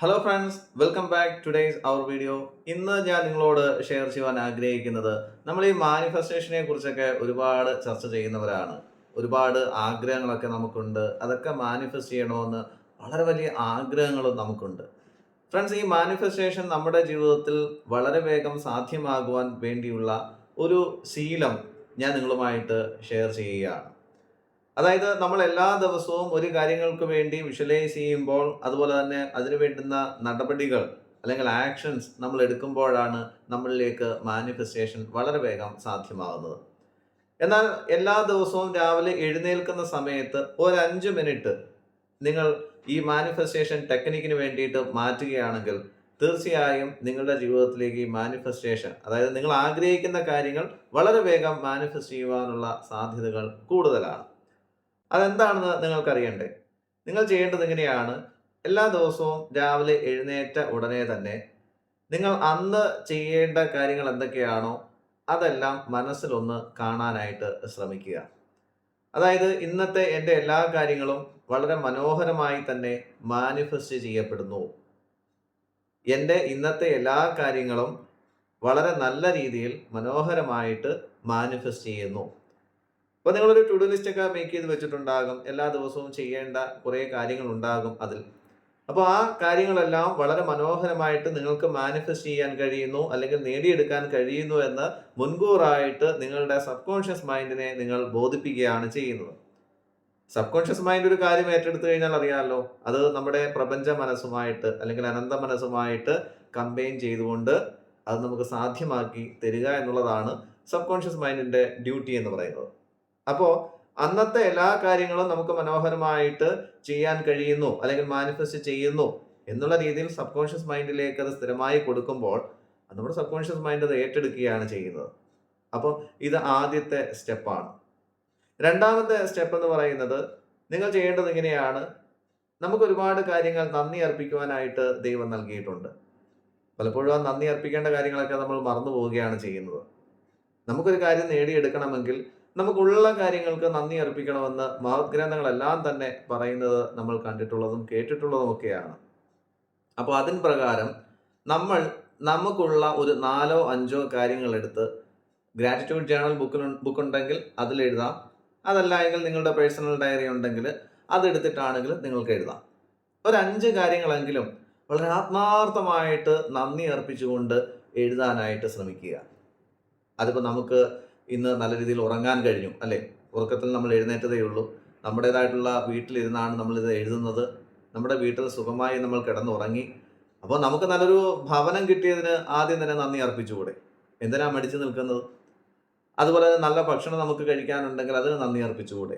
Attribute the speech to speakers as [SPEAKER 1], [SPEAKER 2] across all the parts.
[SPEAKER 1] Hello friends welcome back today's our video ഇന്ന് ഞാൻ നിങ്ങളോട് ഷെയർ ചെയ്യാൻ ആഗ്രഹിക്കുന്നത് നമ്മൾ ഈ മാനിഫെസ്റ്റേഷനെ കുറിച്ചൊക്കെ ഒരുപാട് ചർച്ച ചെയ്യുന്നവരാണ്. ഒരുപാട് ആഗ്രഹങ്ങളൊക്കെ നമുക്കുണ്ട്. അതൊക്കെ മാനിഫെസ്റ്റ് ചെയ്യണമെന്ന് വളരെ വലിയ ആഗ്രഹങ്ങളും നമുക്കുണ്ട്. ഫ്രണ്ട്സ് ഈ മാനിഫെസ്റ്റേഷൻ നമ്മുടെ ജീവിതത്തിൽ വളരെ വേഗം സാധ്യമാകുവാൻ വേണ്ടിയുള്ള ഒരു ശീലം ഞാൻ നിങ്ങളുമായിട്ട് ഷെയർ ചെയ്യുകയാണ്. അതായത് നമ്മൾ എല്ലാ ദിവസവും ഒരു കാര്യങ്ങൾക്ക് വേണ്ടി വിഷ്വലൈസ് ചെയ്യുമ്പോൾ അതുപോലെ തന്നെ അതിനു വേണ്ടുന്ന നടപടികൾ അല്ലെങ്കിൽ ആക്ഷൻസ് നമ്മൾ എടുക്കുമ്പോഴാണ് നമ്മളിലേക്ക് മാനിഫെസ്റ്റേഷൻ വളരെ വേഗം സാധ്യമാകുന്നത്. എന്നാൽ എല്ലാ ദിവസവും രാവിലെ എഴുന്നേൽക്കുന്ന സമയത്ത് ഒരു മിനിറ്റ് നിങ്ങൾ ഈ മാനിഫെസ്റ്റേഷൻ ടെക്നിക്കിന് വേണ്ടിയിട്ട് മാറ്റുകയാണെങ്കിൽ തീർച്ചയായും നിങ്ങളുടെ ജീവിതത്തിലേക്ക് ഈ മാനിഫെസ്റ്റേഷൻ അതായത് നിങ്ങൾ ആഗ്രഹിക്കുന്ന കാര്യങ്ങൾ വളരെ വേഗം മാനിഫെസ്റ്റ് ചെയ്യുവാനുള്ള സാധ്യതകൾ കൂടുതലാണ്. അതെന്താണെന്ന് നിങ്ങൾക്കറിയണ്ടേ? നിങ്ങൾ ചെയ്യേണ്ടത് ഇങ്ങനെയാണ്. എല്ലാ ദിവസവും രാവിലെ എഴുന്നേറ്റ ഉടനെ തന്നെ നിങ്ങൾ അന്ന് ചെയ്യേണ്ട കാര്യങ്ങൾ എന്തൊക്കെയാണോ അതെല്ലാം മനസ്സിലൊന്ന് കാണാനായിട്ട് ശ്രമിക്കുക. അതായത് ഇന്നത്തെ എന്റെ എല്ലാ കാര്യങ്ങളും വളരെ മനോഹരമായി തന്നെ മാനിഫെസ്റ്റ് ചെയ്യപ്പെടുന്നു. എന്റെ ഇന്നത്തെ എല്ലാ കാര്യങ്ങളും വളരെ നല്ല രീതിയിൽ മനോഹരമായിട്ട് മാനിഫെസ്റ്റ് ചെയ്യുന്നു. അപ്പോൾ നിങ്ങളൊരു ടു ഡു ലിസ്റ്റ് ഒക്കെ മേക്ക് ചെയ്ത് വെച്ചിട്ടുണ്ടാകും. എല്ലാ ദിവസവും ചെയ്യേണ്ട കുറേ കാര്യങ്ങൾ ഉണ്ടാകും അതിൽ. അപ്പോൾ ആ കാര്യങ്ങളെല്ലാം വളരെ മനോഹരമായിട്ട് നിങ്ങൾക്ക് മാനിഫെസ്റ്റ് ചെയ്യാൻ കഴിയുന്നു അല്ലെങ്കിൽ നേടിയെടുക്കാൻ കഴിയുന്നു എന്ന് മുൻകൂറായിട്ട് നിങ്ങളുടെ സബ് കോൺഷ്യസ് മൈൻഡിനെ നിങ്ങൾ ബോധിപ്പിക്കുകയാണ് ചെയ്യുന്നത്. സബ് കോൺഷ്യസ് മൈൻഡ് ഒരു കാര്യം ഏറ്റെടുത്തു കഴിഞ്ഞാൽ അറിയാമല്ലോ അത് നമ്മുടെ പ്രപഞ്ച മനസ്സുമായിട്ട് അല്ലെങ്കിൽ അനന്ത മനസ്സുമായിട്ട് കമ്പൈൻ ചെയ്തുകൊണ്ട് അത് നമുക്ക് സാധ്യമാക്കി തരിക എന്നുള്ളതാണ് സബ് കോൺഷ്യസ് മൈൻഡിന്റെ ഡ്യൂട്ടി എന്ന് പറയുന്നത്. അപ്പോൾ അന്നത്തെ എല്ലാ കാര്യങ്ങളും നമുക്ക് മനോഹരമായിട്ട് ചെയ്യാൻ കഴിയുന്നു അല്ലെങ്കിൽ മാനിഫെസ്റ്റ് ചെയ്യുന്നു എന്നുള്ള രീതിയിൽ സബ് കോൺഷ്യസ് മൈൻഡിലേക്ക് അത് സ്ഥിരമായി കൊടുക്കുമ്പോൾ നമ്മുടെ സബ് കോൺഷ്യസ് മൈൻഡ് അത് ഏറ്റെടുക്കുകയാണ് ചെയ്യുന്നത്. അപ്പോൾ ഇത് ആദ്യത്തെ സ്റ്റെപ്പാണ്. രണ്ടാമത്തെ സ്റ്റെപ്പ് എന്ന് പറയുന്നത് നിങ്ങൾ ചെയ്യേണ്ടത് ഇങ്ങനെയാണ്. നമുക്ക് ഒരുപാട് കാര്യങ്ങൾ നന്ദി അർപ്പിക്കുവാനായിട്ട് ദൈവം നൽകിയിട്ടുണ്ട്. പലപ്പോഴും ആ നന്ദി അർപ്പിക്കേണ്ട കാര്യങ്ങളൊക്കെ നമ്മൾ മറന്നു പോവുകയാണ് ചെയ്യുന്നത്. നമുക്കൊരു കാര്യം നേടിയെടുക്കണമെങ്കിൽ നമുക്കുള്ള കാര്യങ്ങൾക്ക് നന്ദി അർപ്പിക്കണമെന്ന് മഹത്ഗ്രന്ഥങ്ങളെല്ലാം തന്നെ പറയുന്നത് നമ്മൾ കണ്ടിട്ടുള്ളതും കേട്ടിട്ടുള്ളതും ഒക്കെയാണ് അപ്പോൾ അതിൻ പ്രകാരം നമ്മൾ നമുക്കുള്ള ഒരു നാലോ അഞ്ചോ കാര്യങ്ങളെടുത്ത് ഗ്രാറ്റിറ്റ്യൂഡ് ജേണൽ ബുക്കിൽ ബുക്ക് ഉണ്ടെങ്കിൽ അതിൽ എഴുതാം അതല്ല എങ്കിൽ നിങ്ങളുടെ പേഴ്സണൽ ഡയറി ഉണ്ടെങ്കിൽ അതെടുത്തിട്ടാണെങ്കിലും നിങ്ങൾക്ക് എഴുതാം ഒരു അഞ്ച് കാര്യങ്ങളെങ്കിലും വളരെ ആത്മാർത്ഥമായിട്ട് നന്ദി അർപ്പിച്ചുകൊണ്ട് എഴുതാനായിട്ട് ശ്രമിക്കുക. അതിപ്പോൾ നമുക്ക് ഇന്ന് നല്ല രീതിയിൽ ഉറങ്ങാൻ കഴിഞ്ഞു അല്ലേ? ഉറക്കത്തിൽ നമ്മൾ എഴുന്നേറ്റതേ ഉള്ളൂ. നമ്മുടേതായിട്ടുള്ള വീട്ടിലിരുന്നാണ് നമ്മളിത് എഴുതുന്നത്. നമ്മുടെ വീട്ടിൽ സുഖമായി നമ്മൾ കിടന്നുറങ്ങി. അപ്പോൾ നമുക്ക് നല്ലൊരു ഭവനം കിട്ടിയതിന് ആദ്യം തന്നെ നന്ദി അർപ്പിച്ചുകൂടെ? എന്തിനാ മടിച്ചു നിൽക്കുന്നത്? അതുപോലെ നല്ല ഭക്ഷണം നമുക്ക് കഴിക്കാനുണ്ടെങ്കിൽ അതിന് നന്ദി അർപ്പിച്ചുകൂടെ?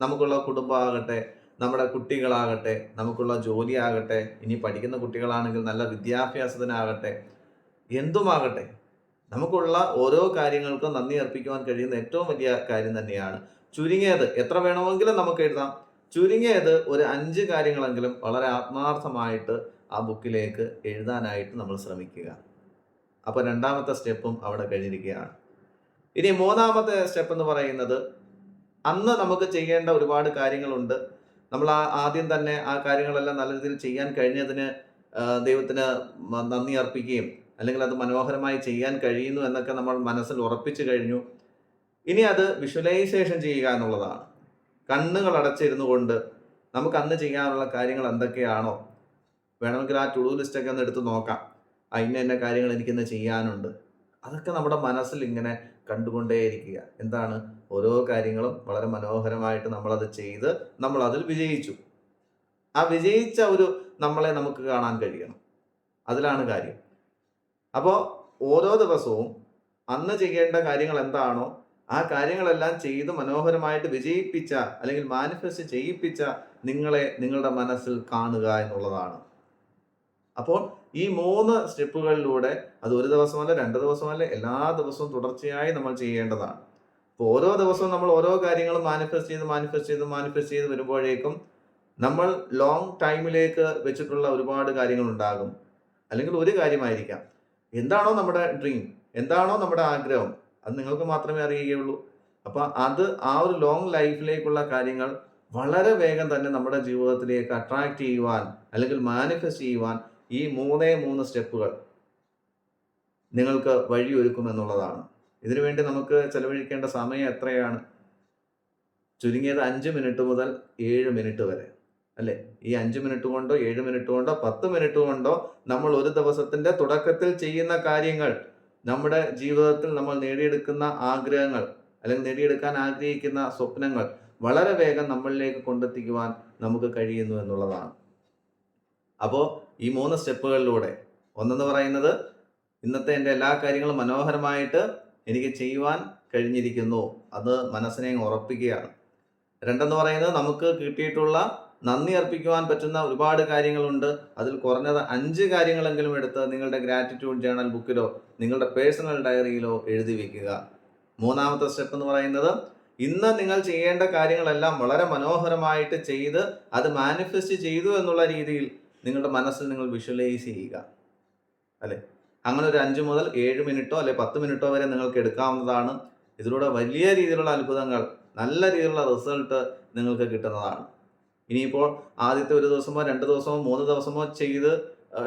[SPEAKER 1] നമുക്കുള്ള കുടുംബമാകട്ടെ നമ്മുടെ കുട്ടികളാകട്ടെ നമുക്കുള്ള ജോലിയാകട്ടെ ഇനി പഠിക്കുന്ന കുട്ടികളാണെങ്കിൽ നല്ല വിദ്യാഭ്യാസത്തിനാകട്ടെ എന്തുമാകട്ടെ? നമുക്കുള്ള ഓരോ കാര്യങ്ങൾക്കും നന്ദി അർപ്പിക്കുവാൻ കഴിയുന്ന ഏറ്റവും വലിയ കാര്യം തന്നെയാണ് ചുരുങ്ങിയത്. എത്ര വേണമെങ്കിലും നമുക്ക് എഴുതാം. ചുരുങ്ങിയത് ഒരു അഞ്ച് കാര്യങ്ങളെങ്കിലും വളരെ ആത്മാർത്ഥമായിട്ട് ആ ബുക്കിലേക്ക് എഴുതാനായിട്ട് നമ്മൾ ശ്രമിക്കുക. അപ്പോൾ രണ്ടാമത്തെ സ്റ്റെപ്പും അവിടെ കഴിഞ്ഞിരിക്കുകയാണ്. ഇനി മൂന്നാമത്തെ സ്റ്റെപ്പ് എന്ന് പറയുന്നത് അന്ന് നമുക്ക് ചെയ്യേണ്ട ഒരുപാട് കാര്യങ്ങളുണ്ട്. നമ്മൾ ആ ആദ്യം തന്നെ ആ കാര്യങ്ങളെല്ലാം നല്ല രീതിയിൽ ചെയ്യാൻ കഴിഞ്ഞതിന് ദൈവത്തിന് നന്ദി അർപ്പിക്കുകയും അല്ലെങ്കിൽ അത് മനോഹരമായി ചെയ്യാൻ കഴിയുന്നു എന്നൊക്കെ നമ്മൾ മനസ്സിൽ ഉറപ്പിച്ചു കഴിഞ്ഞു. ഇനി അത് വിഷ്വലൈസേഷൻ ചെയ്യുക എന്നുള്ളതാണ്. കണ്ണുകൾ അടച്ചിരുന്നു കൊണ്ട് നമുക്ക് അന്ന് ചെയ്യാനുള്ള കാര്യങ്ങൾ എന്തൊക്കെയാണോ? വേണമെങ്കിൽ ആ ടു ഡു ലിസ്റ്റൊക്കെ ഒന്ന് എടുത്ത് നോക്കാം. ആ ഇന്ന ഇന്ന കാര്യങ്ങൾ എനിക്കിന്ന് ചെയ്യാനുണ്ട്. അതൊക്കെ നമ്മുടെ മനസ്സിൽ ഇങ്ങനെ കണ്ടുകൊണ്ടേയിരിക്കുക. എന്താണ്? ഓരോ കാര്യങ്ങളും വളരെ മനോഹരമായിട്ട് നമ്മളത് ചെയ്ത് നമ്മൾ അതിൽ വിജയിച്ചു. ആ വിജയിച്ച ഒരു നമ്മളെ നമുക്ക് കാണാൻ കഴിയണം. അതിലാണ് കാര്യം. അപ്പോൾ ഓരോ ദിവസവും അന്ന് ചെയ്യേണ്ട കാര്യങ്ങൾ എന്താണോ ആ കാര്യങ്ങളെല്ലാം ചെയ്ത് മനോഹരമായിട്ട് വിജയിപ്പിച്ച അല്ലെങ്കിൽ മാനിഫെസ്റ്റ് ചെയ്യിപ്പിച്ച നിങ്ങളെ നിങ്ങളുടെ മനസ്സിൽ കാണുക എന്നുള്ളതാണ്. അപ്പോൾ ഈ മൂന്ന് സ്റ്റെപ്പുകളിലൂടെ അത് ഒരു ദിവസമല്ല രണ്ട് ദിവസമല്ല എല്ലാ ദിവസവും തുടർച്ചയായി നമ്മൾ ചെയ്യേണ്ടതാണ്. അപ്പോൾ ഓരോ ദിവസവും നമ്മൾ ഓരോ കാര്യങ്ങളും മാനിഫെസ്റ്റ് ചെയ്ത് മാനിഫെസ്റ്റ് ചെയ്ത് മാനിഫെസ്റ്റ് ചെയ്ത് വരുമ്പോഴേക്കും നമ്മൾ ലോങ് ടൈമിലേക്ക് വെച്ചിട്ടുള്ള ഒരുപാട് കാര്യങ്ങൾ ഉണ്ടാകും അല്ലെങ്കിൽ ഒരു കാര്യമായിരിക്കാം. എന്താണോ നമ്മുടെ ഡ്രീം എന്താണോ നമ്മുടെ ആഗ്രഹം? അത് നിങ്ങൾക്ക് മാത്രമേ അറിയുകയുള്ളൂ. അപ്പം അത് ആ ഒരു ലോങ് ലൈഫിലേക്കുള്ള കാര്യങ്ങൾ വളരെ വേഗം തന്നെ നമ്മുടെ ജീവിതത്തിലേക്ക് അട്രാക്റ്റ് ചെയ്യുവാൻ അല്ലെങ്കിൽ മാനിഫെസ്റ്റ് ചെയ്യുവാൻ ഈ മൂന്നേ മൂന്ന് സ്റ്റെപ്പുകൾ നിങ്ങൾക്ക് വഴിയൊരുക്കുമെന്നുള്ളതാണ്. ഇതിനുവേണ്ടി നമുക്ക് ചെലവഴിക്കേണ്ട സമയം എത്രയാണ്? ചുരുങ്ങിയത് അഞ്ച് മിനിറ്റ് മുതൽ ഏഴ് മിനിറ്റ് വരെ. അല്ലേ? ഈ അഞ്ച് മിനിറ്റ് കൊണ്ടോ ഏഴ് മിനിറ്റ് കൊണ്ടോ പത്ത് മിനിറ്റ് കൊണ്ടോ നമ്മൾ ഒരു ദിവസത്തിന്റെ തുടക്കത്തിൽ ചെയ്യുന്ന കാര്യങ്ങൾ നമ്മുടെ ജീവിതത്തിൽ നമ്മൾ നേടിയെടുക്കുന്ന ആഗ്രഹങ്ങൾ അല്ലെങ്കിൽ നേടിയെടുക്കാൻ ആഗ്രഹിക്കുന്ന സ്വപ്നങ്ങൾ വളരെ വേഗം നമ്മളിലേക്ക് കൊണ്ടെത്തിക്കുവാൻ നമുക്ക് കഴിയുന്നു എന്നുള്ളതാണ്. അപ്പോൾ ഈ മൂന്ന് സ്റ്റെപ്പുകളിലൂടെ ഒന്നെന്ന് പറയുന്നത് ഇന്നത്തെ എന്റെ എല്ലാ കാര്യങ്ങളും മനോഹരമായിട്ട് എനിക്ക് ചെയ്യുവാൻ കഴിഞ്ഞിരിക്കുന്നു. അത് മനസ്സിനെ ഉറപ്പിക്കുകയാണ്. രണ്ടെന്ന് പറയുന്നത് നമുക്ക് കിട്ടിയിട്ടുള്ള നന്ദി അർപ്പിക്കുവാൻ പറ്റുന്ന ഒരുപാട് കാര്യങ്ങളുണ്ട്. അതിൽ കുറഞ്ഞത് അഞ്ച് കാര്യങ്ങളെങ്കിലും എടുത്ത് നിങ്ങളുടെ ഗ്രാറ്റിറ്റ്യൂഡ് ജേണൽ ബുക്കിലോ നിങ്ങളുടെ പേഴ്സണൽ ഡയറിയിലോ എഴുതി വെക്കുക. മൂന്നാമത്തെ സ്റ്റെപ്പ് എന്ന് പറയുന്നത് ഇന്ന് നിങ്ങൾ ചെയ്യേണ്ട കാര്യങ്ങളെല്ലാം വളരെ മനോഹരമായിട്ട് ചെയ്ത് അത് മാനിഫെസ്റ്റ് ചെയ്തു എന്നുള്ള രീതിയിൽ നിങ്ങളുടെ മനസ്സിൽ നിങ്ങൾ വിഷ്വലൈസ് ചെയ്യുക. അല്ലെ? അങ്ങനെ ഒരു അഞ്ച് മുതൽ ഏഴ് മിനിറ്റോ അല്ലെ പത്ത് മിനിറ്റോ വരെ നിങ്ങൾക്ക് എടുക്കാവുന്നതാണ്. ഇതിലൂടെ വലിയ രീതിയിലുള്ള അത്ഭുതങ്ങൾ നല്ല രീതിയിലുള്ള റിസൾട്ട് നിങ്ങൾക്ക് കിട്ടുന്നതാണ്. ഇനിയിപ്പോൾ ആദ്യത്തെ ഒരു ദിവസമോ രണ്ട് ദിവസമോ മൂന്ന് ദിവസമോ ചെയ്ത്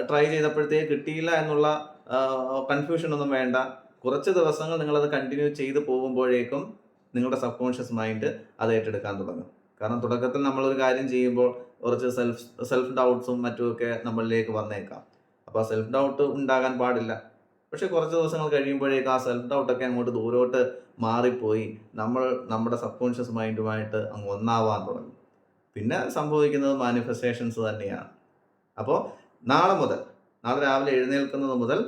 [SPEAKER 1] ട്രൈ ചെയ്തപ്പോഴത്തേക്ക് കിട്ടിയില്ല എന്നുള്ള കൺഫ്യൂഷൻ ഒന്നും വേണ്ട. കുറച്ച് ദിവസങ്ങൾ നിങ്ങളത് കണ്ടിന്യൂ ചെയ്ത് പോകുമ്പോഴേക്കും നിങ്ങളുടെ സബ് കോൺഷ്യസ് മൈൻഡ് അത് ഏറ്റെടുക്കാൻ തുടങ്ങും. കാരണം തുടക്കത്തിൽ നമ്മളൊരു കാര്യം ചെയ്യുമ്പോൾ കുറച്ച് സെൽഫ് സെൽഫ് ഡൗട്ട്സും മറ്റുമൊക്കെ നമ്മളിലേക്ക് വന്നേക്കാം. അപ്പോൾ സെൽഫ് ഡൗട്ട് ഉണ്ടാകാൻ പാടില്ല. പക്ഷേ കുറച്ച് ദിവസങ്ങൾ കഴിയുമ്പോഴേക്കും ആ സെൽഫ് ഡൗട്ടൊക്കെ അങ്ങോട്ട് ദൂരോട്ട് മാറിപ്പോയി. നമ്മൾ നമ്മുടെ സബ് കോൺഷ്യസ് മൈൻഡുമായിട്ട് അങ്ങ് ഒന്നാവാൻ തുടങ്ങും. പിന്നെ സംഭവിക്കുന്നത് മാനിഫെസ്റ്റേഷൻസ് തന്നെയാണ്. അപ്പോൾ നാളെ മുതൽ നാളെ രാവിലെ എഴുന്നേൽക്കുന്നത് മുതൽ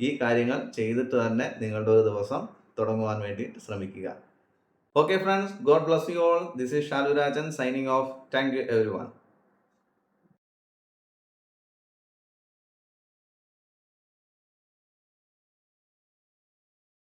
[SPEAKER 1] ഈ കാര്യങ്ങൾ ചെയ്തിട്ട് തന്നെ നിങ്ങളുടെ ഒരു ദിവസം തുടങ്ങുവാൻ വേണ്ടി ശ്രമിക്കുക. Okay friends God bless you all this is Shalu Rajan signing off thank you everyone